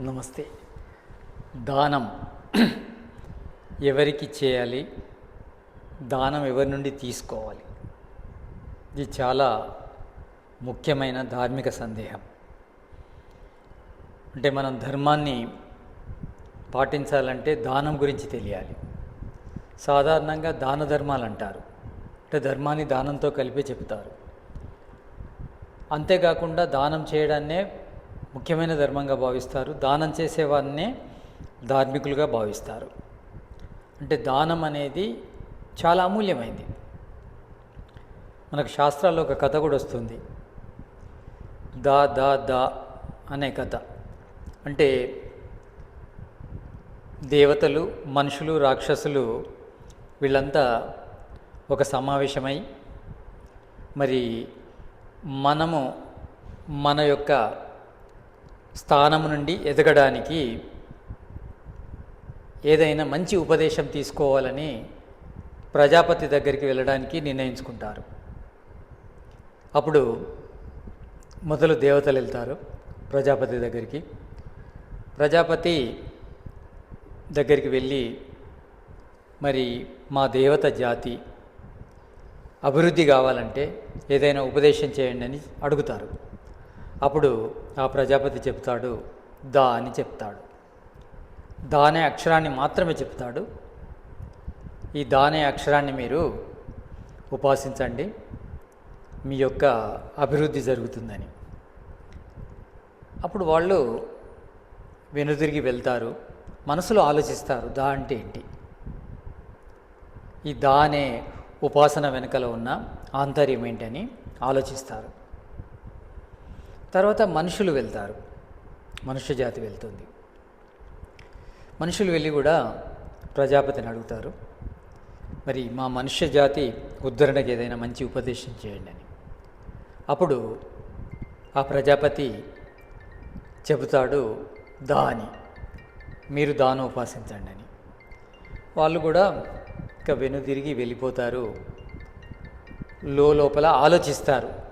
నమస్తే. దానం ఎవరికి చేయాలి? దానం ఎవరి నుండి తీసుకోవాలి? ఇది చాలా ముఖ్యమైన ధార్మిక సందేహం. అంటే మనం ధర్మాన్ని పాటించాలంటే దానం గురించి తెలియాలి. సాధారణంగా దాన ధర్మాలు అంటారు. అంటే ధర్మాన్ని దానంతో కలిపి చెప్తారు. అంతేకాకుండా దానం చేయడాన్నే ముఖ్యమైన ధర్మంగా భావిస్తారు. దానం చేసేవారినే ధార్మికులుగా భావిస్తారు. అంటే దానం అనేది చాలా అమూల్యమైంది. మనకు శాస్త్రాల్లో ఒక కథ కూడా వస్తుంది. దా దా దా అనే కథ. అంటే దేవతలు మనుషులు రాక్షసులు వీళ్ళంతా ఒక సమావేశమై మరి మనము మన యొక్క స్థానము నుండి ఎదగడానికి ఏదైనా మంచి ఉపదేశం తీసుకోవాలని ప్రజాపతి దగ్గరికి వెళ్ళడానికి నిర్ణయించుకుంటారు. అప్పుడు మొదలు దేవతలు వెళ్తారు ప్రజాపతి దగ్గరికి. ప్రజాపతి దగ్గరికి వెళ్ళి మరి మా దేవత జాతి అభివృద్ధి కావాలంటే ఏదైనా ఉపదేశం చేయండి అని అడుగుతారు. అప్పుడు ఆ ప్రజాపతి చెప్తాడు దా అని చెప్తాడు. దా అనే అక్షరాన్ని మాత్రమే చెప్తాడు. ఈ దా అనే అక్షరాన్ని మీరు ఉపాసించండి. మీ యొక్క అభివృద్ధి జరుగుతుందని. అప్పుడు వాళ్ళు వెనుదిరిగి వెళ్తారు. మనసులో ఆలోచిస్తారు దా అంటే ఏంటి? ఈ దా అనే ఉపాసన వెనుకలో ఉన్న ఆంతర్యం ఏంటని ఆలోచిస్తారు. తర్వాత మనుషులు వెళ్తారు. మనుష్య జాతి వెళ్తుంది. మనుషులు వెళ్ళి కూడా ప్రజాపతిని అడుగుతారు. మరి మా మనుష్య జాతి ఉద్ధరణకి ఏదైనా మంచి ఉపదేశం చేయండి అని. అప్పుడు ఆ ప్రజాపతి చెబుతాడు దా అని మీరు దాను ఉపాసించండి అని. వాళ్ళు కూడా ఇంకా వెనుదిరిగి వెళ్ళిపోతారు. లో లోపల ఆలోచిస్తారు.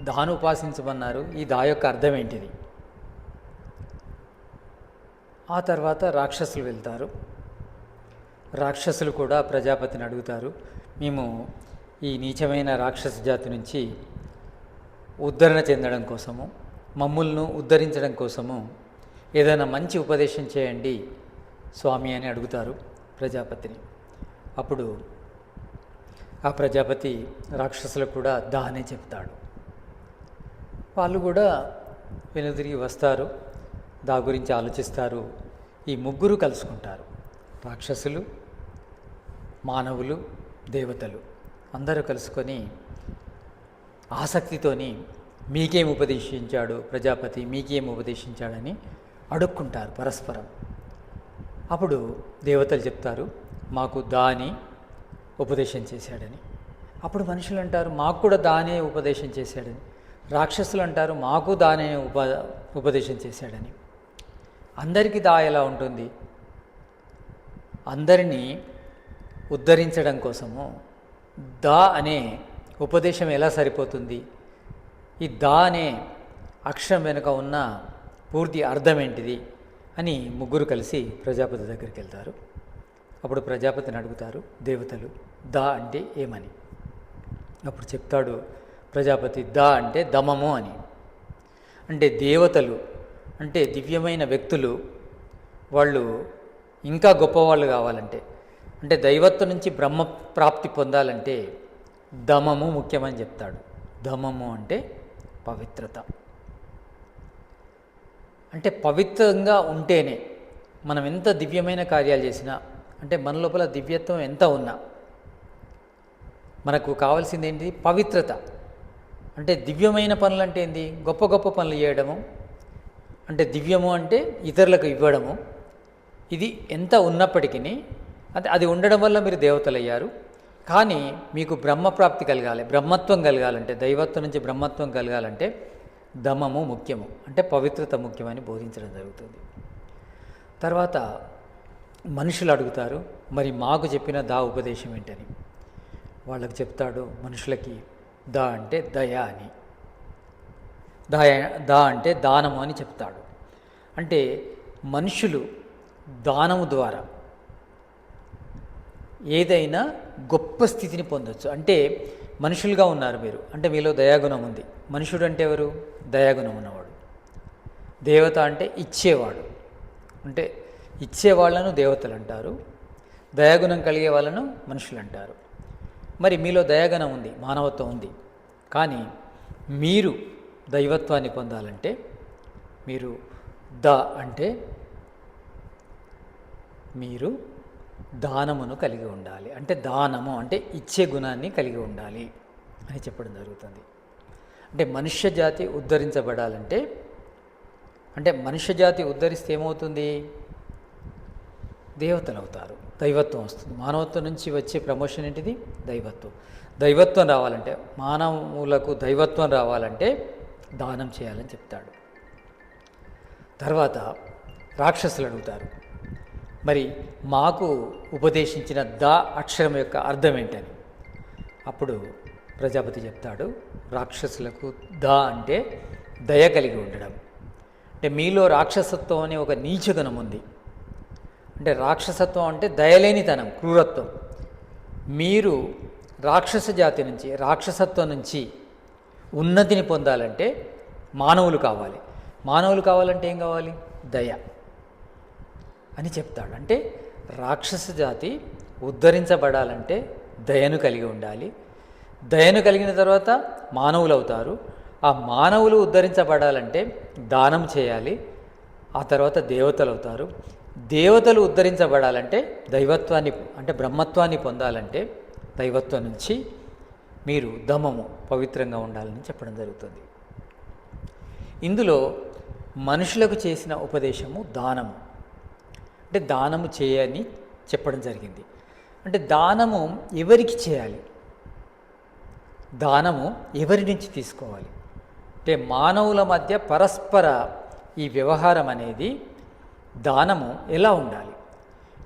దాను ఉపాసించమన్నారు. ఈ దా యొక్క అర్థం ఏంటిది? ఆ తర్వాత రాక్షసులు వెళ్తారు. రాక్షసులు కూడా ప్రజాపతిని అడుగుతారు. మేము ఈ నీచమైన రాక్షస జాతి నుంచి ఉద్ధరణ చెందడం కోసము మమ్ములను ఉద్ధరించడం కోసము ఏదైనా మంచి ఉపదేశం చేయండి స్వామి అని అడుగుతారు ప్రజాపతిని. అప్పుడు ఆ ప్రజాపతి రాక్షసులకు కూడా దానే చెప్తాడు. వాళ్ళు కూడా వెనుదిరిగి వస్తారు దా గురించి ఆలోచిస్తారు. ఈ ముగ్గురు కలుసుకుంటారు. రాక్షసులు మానవులు దేవతలు అందరూ కలుసుకొని ఆసక్తితోని మీకేం ఉపదేశించాడు ప్రజాపతి మీకేం ఉపదేశించాడని అడుక్కుంటారు పరస్పరం. అప్పుడు దేవతలు చెప్తారు మాకు దాని ఉపదేశం చేశాడని. అప్పుడు మనుషులు అంటారు మాకు కూడా దానే ఉపదేశం చేశాడని. రాక్షసులు అంటారు మాకు దానే ఉప ఉపదేశం చేశాడని. అందరికీ దా ఎలా ఉంటుంది? అందరినీ ఉద్ధరించడం కోసము దా అనే ఉపదేశం ఎలా సరిపోతుంది? ఈ దా అనే అక్షరం వెనుక ఉన్న పూర్తి అర్థం ఏంటిది? అని ముగ్గురు కలిసి ప్రజాపతి దగ్గరికి వెళ్తారు. అప్పుడు ప్రజాపతిని అడుగుతారు దేవతలు దా అంటే ఏమని? అప్పుడు చెప్తాడు ప్రజాపతి దా అంటే దమము అని. అంటే దేవతలు అంటే దివ్యమైన వ్యక్తులు వాళ్ళు ఇంకా గొప్పవాళ్ళు కావాలంటే అంటే దైవత్వం నుంచి బ్రహ్మ ప్రాప్తి పొందాలంటే దమము ముఖ్యమని చెప్తాడు. దమము అంటే పవిత్రత. అంటే పవిత్రంగా ఉంటేనే మనం ఎంత దివ్యమైన కార్యాలు చేసినా అంటే మన లోపల దివ్యత్వం ఎంత ఉన్నా మనకు కావాల్సింది ఏంటి పవిత్రత. అంటే దివ్యమైన పనులు అంటే ఏంది? గొప్ప గొప్ప పనులు చేయడము. అంటే దివ్యము అంటే ఇతరులకు ఇవ్వడము. ఇది ఎంత ఉన్నప్పటికీ అది అది ఉండడం వల్ల మీరు దేవతలయ్యారు. కానీ మీకు బ్రహ్మప్రాప్తి కలగాలి. బ్రహ్మత్వం కలగాలంటే దైవత్వం నుంచి బ్రహ్మత్వం కలగాలంటే దమము ముఖ్యము. అంటే పవిత్రత ముఖ్యమని బోధించడం జరుగుతుంది. తర్వాత మనుషులు అడుగుతారు మరి మాకు చెప్పిన దా ఉపదేశం ఏంటని? వాళ్ళకి చెప్తాడు మనుషులకి దా అంటే దయ అని. దయ దా అంటే దానము అని చెప్తాడు. అంటే మనుషులు దానము ద్వారా ఏదైనా గొప్ప స్థితిని పొందొచ్చు. అంటే మనుషులుగా ఉన్నారు మీరు. అంటే మీలో దయాగుణం ఉంది. మనుషుడు అంటే ఎవరు? దయాగుణం ఉన్నవాడు. దేవత అంటే ఇచ్చేవాడు. అంటే ఇచ్చేవాళ్ళను దేవతలు అంటారు. దయాగుణం కలిగే వాళ్ళను మనుషులు అంటారు. మరి మీలో దయాగుణం ఉంది మానవత్వం ఉంది. కానీ మీరు దైవత్వాన్ని పొందాలంటే మీరు ద అంటే మీరు దానమును కలిగి ఉండాలి. అంటే దానము అంటే ఇచ్చే గుణాన్ని కలిగి ఉండాలి అని చెప్పడం జరుగుతుంది. అంటే మనుష్య జాతి ఉద్ధరించబడాలంటే అంటే మనుష్య జాతి ఉద్ధరిస్తే ఏమవుతుంది? దేవతలు అవుతారు దైవత్వం వస్తుంది. మానవత్వం నుంచి వచ్చే ప్రమోషన్ ఏంటిది? దైవత్వం. దైవత్వం రావాలంటే మానవులకు దైవత్వం రావాలంటే దానం చేయాలని చెప్తాడు. తర్వాత రాక్షసులు అడుగుతారు. మరి మాకు ఉపదేశించిన ద అక్షరం యొక్క అర్థం ఏంటని? అప్పుడు ప్రజాపతి చెప్తాడు రాక్షసులకు ద అంటే దయ కలిగి ఉండడం. అంటే మీలో రాక్షసత్వం అనే ఒక నీచగుణం ఉంది. అంటే రాక్షసత్వం అంటే దయలేనితనం క్రూరత్వం. మీరు రాక్షస జాతి నుంచి రాక్షసత్వం నుంచి ఉన్నతిని పొందాలంటే మానవులు కావాలి. మానవులు కావాలంటే ఏం కావాలి? దయ అని చెప్తాడు. అంటే రాక్షస జాతి ఉద్ధరించబడాలంటే దయను కలిగి ఉండాలి. దయను కలిగిన తర్వాత మానవులు అవుతారు. ఆ మానవులు ఉద్ధరించబడాలంటే దానం చేయాలి. ఆ తర్వాత దేవతలు అవుతారు. దేవతలు ఉద్ధరించబడాలంటే దైవత్వాన్ని అంటే బ్రహ్మత్వాన్ని పొందాలంటే దైవత్వం నుంచి మీరు దమము పవిత్రంగా ఉండాలని చెప్పడం జరుగుతుంది. ఇందులో మనుషులకు చేసిన ఉపదేశము దానము. అంటే దానము చేయని చెప్పడం జరిగింది. అంటే దానము ఎవరికి చేయాలి? దానము ఎవరి నుంచి తీసుకోవాలి? అంటే మానవుల మధ్య పరస్పర ఈ వ్యవహారం అనేది దానము ఎలా ఉండాలి?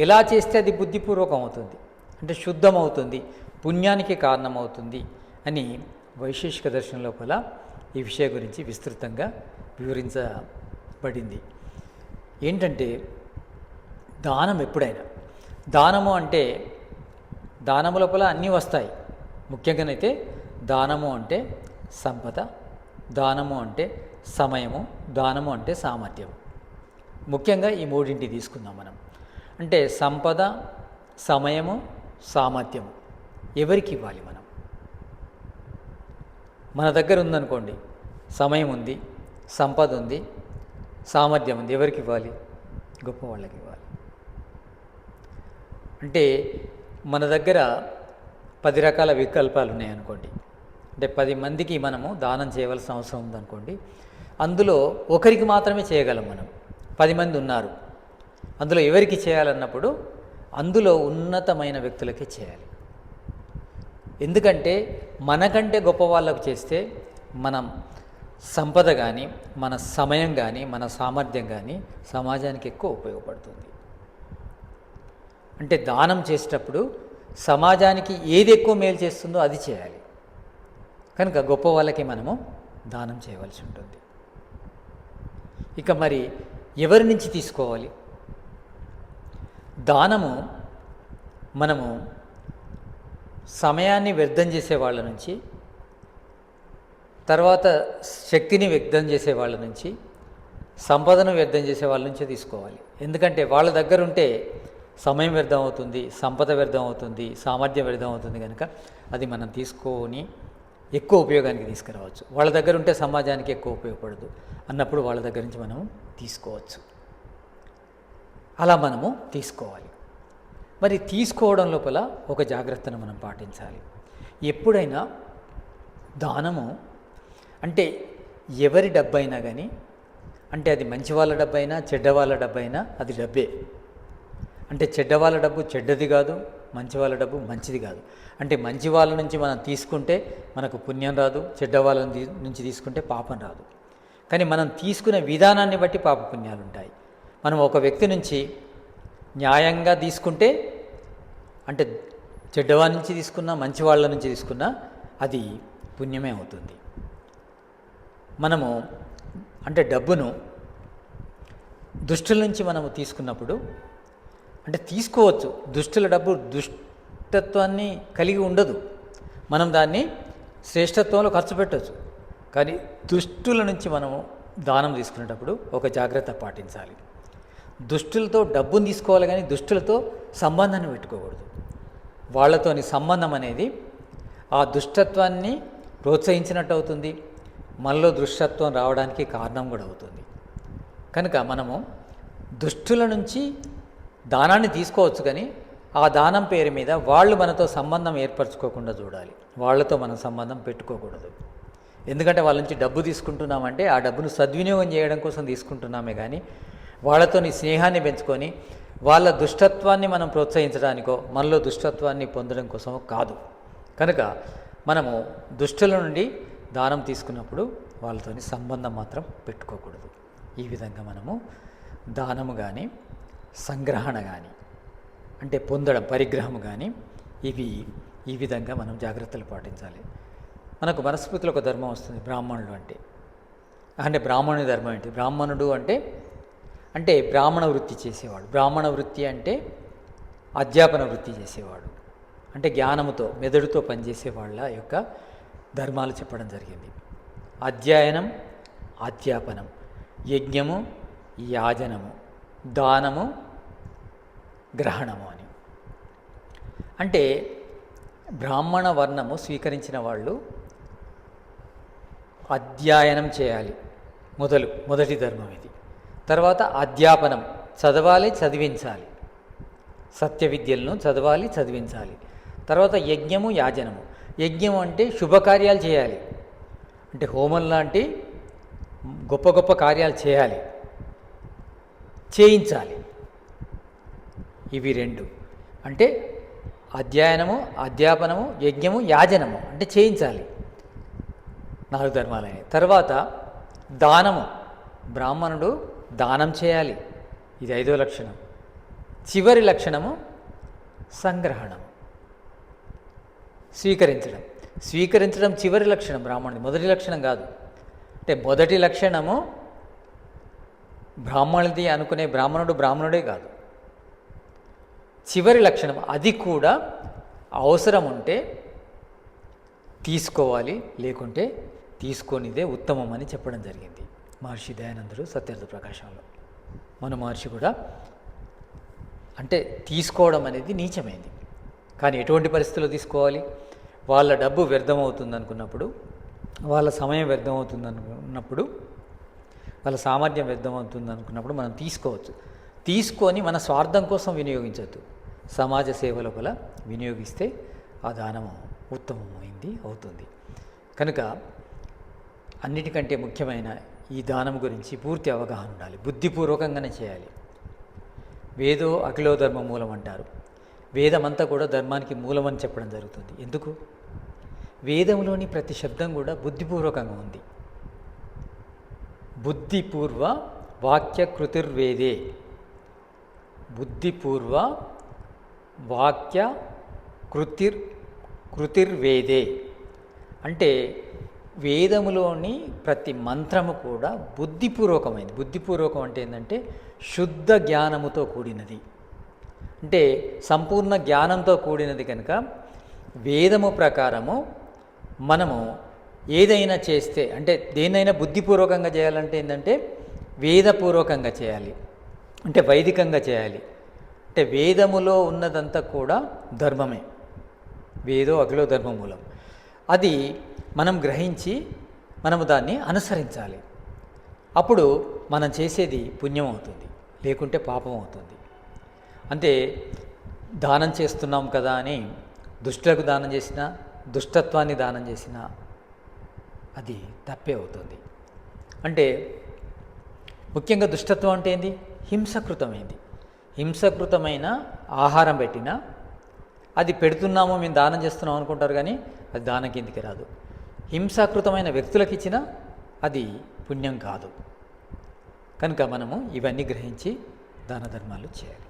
ఎలా చేస్తే అది బుద్ధిపూర్వకం అవుతుంది? అంటే శుద్ధమవుతుంది పుణ్యానికి కారణమవుతుంది అని వైశేషిక దర్శనం లోపల ఈ విషయం గురించి విస్తృతంగా వివరించబడింది. ఏంటంటే దానం ఎప్పుడైనా దానము అంటే దానము లోపల అన్నీ వస్తాయి. ముఖ్యంగానైతే దానము అంటే సంపద దానము అంటే సమయము దానము అంటే సామర్థ్యం. ముఖ్యంగా ఈ మూడింటి తీసుకుందాం మనం. అంటే సంపద సమయము సామర్థ్యము. ఎవరికి ఇవ్వాలి మనం? మన దగ్గర ఉందనుకోండి సమయం ఉంది సంపద ఉంది సామర్థ్యం ఉంది ఎవరికి ఇవ్వాలి? గొప్ప వాళ్ళకి ఇవ్వాలి. అంటే మన దగ్గర పది రకాల వికల్పాలు ఉన్నాయనుకోండి. అంటే పది మందికి మనము దానం చేయవలసిన అవసరం ఉందనుకోండి. అందులో ఒకరికి మాత్రమే చేయగలం మనం. పది మంది ఉన్నారు. అందులో ఎవరికి చేయాలన్నప్పుడు అందులో ఉన్నతమైన వ్యక్తులకి చేయాలి. ఎందుకంటే మనకంటే గొప్ప వాళ్ళకు చేస్తే మనం సంపద కానీ మన సమయం కానీ మన సామర్థ్యం కానీ సమాజానికి ఎక్కువ ఉపయోగపడుతుంది. అంటే దానం చేసేటప్పుడు సమాజానికి ఏది ఎక్కువ మేలు చేస్తుందో అది చేయాలి. కనుక గొప్ప వాళ్ళకి మనము దానం చేయవలసి ఉంటుంది. ఇక మరి ఎవరి నుంచి తీసుకోవాలి? దానము మనము సమయాన్ని వ్యర్థం చేసే వాళ్ళ నుంచి తర్వాత శక్తిని వ్యర్థం చేసే వాళ్ళ నుంచి సంపదను వ్యర్థం చేసే వాళ్ళ నుంచే తీసుకోవాలి. ఎందుకంటే వాళ్ళ దగ్గర ఉంటే సమయం వ్యర్థం అవుతుంది సంపద వ్యర్థం అవుతుంది సామర్థ్యం వ్యర్థం అవుతుంది కనుక అది మనం తీసుకొని ఎక్కువ ఉపయోగానికి తీసుకురావచ్చు. వాళ్ళ దగ్గర ఉంటే సమాజానికి ఎక్కువ ఉపయోగపడదు అన్నప్పుడు వాళ్ళ దగ్గర నుంచి మనం తీసుకోవచ్చు. అలా మనము తీసుకోవాలి. మరి తీసుకోవడం లోపల ఒక జాగ్రత్తను మనం పాటించాలి. ఎప్పుడైనా దానము అంటే ఎవరి డబ్బైనా కానీ అంటే అది మంచి వాళ్ళ డబ్బైనా చెడ్డ వాళ్ళ డబ్బైనా అది డబ్బే. అంటే చెడ్డ వాళ్ళ డబ్బు చెడ్డది కాదు. మంచి వాళ్ళ డబ్బు మంచిది కాదు. అంటే మంచి వాళ్ళ నుంచి మనం తీసుకుంటే మనకు పుణ్యం రాదు చెడ్డ వాళ్ళ నుంచి తీసుకుంటే పాపం రాదు. కానీ మనం తీసుకునే విధానాన్ని బట్టి పాప పుణ్యాలు ఉంటాయి. మనం ఒక వ్యక్తి నుంచి న్యాయంగా తీసుకుంటే అంటే చెడ్డవాళ్ళ నుంచి తీసుకున్నా మంచి వాళ్ళ నుంచి తీసుకున్నా అది పుణ్యమే అవుతుంది. మనము అంటే డబ్బును దుష్టుల నుంచి మనము తీసుకున్నప్పుడు అంటే తీసుకోవచ్చు. దుష్టుల డబ్బు దుష్టత్వాన్ని కలిగి ఉండదు. మనం దాన్ని శ్రేష్టత్వంలో ఖర్చు పెట్టవచ్చు కానీ దుష్టుల నుంచి మనము దానం తీసుకునేటప్పుడు ఒక జాగ్రత్త పాటించాలి. దుష్టులతో డబ్బును తీసుకోవాలి కానీ దుష్టులతో సంబంధాన్ని పెట్టుకోకూడదు. వాళ్ళతోని సంబంధం అనేది ఆ దుష్టత్వాన్ని ప్రోత్సహించినట్టు అవుతుంది. మనలో దుష్టత్వం రావడానికి కారణం కూడా అవుతుంది. కనుక మనము దుష్టుల నుంచి దానాన్ని తీసుకోవచ్చు కానీ ఆ దానం పేరు మీద వాళ్ళు మనతో సంబంధం ఏర్పరచుకోకుండా చూడాలి. వాళ్ళతో మనం సంబంధం పెట్టుకోకూడదు. ఎందుకంటే వాళ్ళ నుంచి డబ్బు తీసుకుంటున్నామంటే ఆ డబ్బును సద్వినియోగం చేయడం కోసం తీసుకుంటున్నామే కానీ వాళ్ళతో నీ స్నేహాన్ని పెంచుకొని వాళ్ళ దుష్టత్వాన్ని మనం ప్రోత్సహించడానికో మనలో దుష్టత్వాన్ని పొందడం కోసమో కాదు. కనుక మనము దుష్టుల నుండి దానం తీసుకున్నప్పుడు వాళ్ళతోని సంబంధం మాత్రం పెట్టుకోకూడదు. ఈ విధంగా మనము దానము కానీ సంగ్రహణ కానీ అంటే పొందడం పరిగ్రహం కానీ ఇవి ఈ విధంగా మనం జాగ్రత్తలు పాటించాలి. మనకు మనస్మృతిలో ఒక ధర్మం వస్తుంది బ్రాహ్మణుడు అంటే. అంటే బ్రాహ్మణుని ధర్మం ఏంటి? బ్రాహ్మణుడు అంటే అంటే బ్రాహ్మణ వృత్తి చేసేవాడు. బ్రాహ్మణ వృత్తి అంటే అధ్యాపన వృత్తి చేసేవాడు. అంటే జ్ఞానముతో మెదడుతో పనిచేసే వాళ్ళ యొక్క ధర్మాలు చెప్పడం జరిగింది. అధ్యయనం అధ్యాపనం యజ్ఞము యాజనము దానము గ్రహణము అని. అంటే బ్రాహ్మణ వర్ణము స్వీకరించిన వాళ్ళు అధ్యయనం చేయాలి మొదలు మొదటి ధర్మం ఇది. తర్వాత అధ్యాపనం చదవాలి చదివించాలి. సత్య విద్యలను చదవాలి చదివించాలి. తర్వాత యజ్ఞము యాజనము. యజ్ఞం అంటే శుభకార్యాలు చేయాలి. అంటే హోమం లాంటి గొప్ప గొప్ప కార్యాలు చేయాలి. చేయించాలి. ఇవి రెండు. అంటే అధ్యయనము అధ్యాపనము యజ్ఞము యాజనము అంటే చేయించాలి. నాలుగు ధర్మాలనే తర్వాత దానము. బ్రాహ్మణుడు దానం చేయాలి. ఇది ఐదో లక్షణం. చివరి లక్షణము సంగ్రహణం స్వీకరించడం. స్వీకరించడం చివరి లక్షణం బ్రాహ్మణుడి. మొదటి లక్షణం కాదు. అంటే మొదటి లక్షణము బ్రాహ్మణుడిది అనుకునే బ్రాహ్మణుడు బ్రాహ్మణుడే కాదు. చివరి లక్షణం అది కూడా అవసరం ఉంటే తీసుకోవాలి లేకుంటే తీసుకొనిదే ఉత్తమం అని చెప్పడం జరిగింది. మహర్షి దయానందుడు సత్యార్థ ప్రకాశంలో. మన మహర్షి కూడా అంటే తీసుకోవడం అనేది నీచమైంది. కానీ ఎటువంటి పరిస్థితుల్లో తీసుకోవాలి? వాళ్ళ డబ్బు వ్యర్థమవుతుంది అనుకున్నప్పుడు వాళ్ళ సమయం వ్యర్థమవుతుంది అనుకున్నప్పుడు వాళ్ళ సామర్థ్యం వ్యర్థమవుతుంది అనుకున్నప్పుడు మనం తీసుకోవచ్చు. తీసుకొని మన స్వార్థం కోసం వినియోగించవద్దు సమాజ సేవ లోపల వినియోగిస్తే ఆ దానము ఉత్తమమైంది అవుతుంది. కనుక అన్నిటికంటే ముఖ్యమైన ఈ దానం గురించి పూర్తి అవగాహన ఉండాలి. బుద్ధిపూర్వకంగానే చేయాలి. వేదో అఖిలో ధర్మ మూలం అంటారు. వేదమంతా కూడా ధర్మానికి మూలమని చెప్పడం జరుగుతుంది. ఎందుకు? వేదంలోని ప్రతి శబ్దం కూడా బుద్ధిపూర్వకంగా ఉంది. బుద్ధిపూర్వ వాక్య కృతిర్వేదే. బుద్ధిపూర్వ వాక్య కృతిర్ కృతిర్వేదే. అంటే వేదములోని ప్రతి మంత్రము కూడా బుద్ధిపూర్వకమైనది. బుద్ధిపూర్వకం అంటే ఏంటంటే శుద్ధ జ్ఞానముతో కూడినది. అంటే సంపూర్ణ జ్ఞానంతో కూడినది కనుక వేదము ప్రకారము మనము ఏదైనా చేస్తే అంటే దేన్నైనా బుద్ధిపూర్వకంగా చేయాలంటే ఏంటంటే వేదపూర్వకంగా చేయాలి. అంటే వైదికంగా చేయాలి. అంటే వేదములో ఉన్నదంతా కూడా ధర్మమే. వేదో అఖిలో ధర్మమూలం అది మనం గ్రహించి మనము దాన్ని అనుసరించాలి. అప్పుడు మనం చేసేది పుణ్యం అవుతుంది లేకుంటే పాపం అవుతుంది. అంటే దానం చేస్తున్నాం కదా అని దుష్టులకు దానం చేసినా దుష్టత్వాన్ని దానం చేసినా అది తప్పే అవుతుంది. అంటే ముఖ్యంగా దుష్టత్వం అంటే ఏంది? హింసకృతమైంది? హింసకృతమైన ఆహారం పెట్టినా అది పెడుతున్నాము మేము దానం చేస్తున్నాం అనుకుంటారు కానీ అది దానం కిందికి రాదు. హింసాకృతమైన వ్యక్తులకు ఇచ్చినా అది పుణ్యం కాదు. కనుక మనము ఇవన్నీ గ్రహించి దాన ధర్మాలు చేయాలి.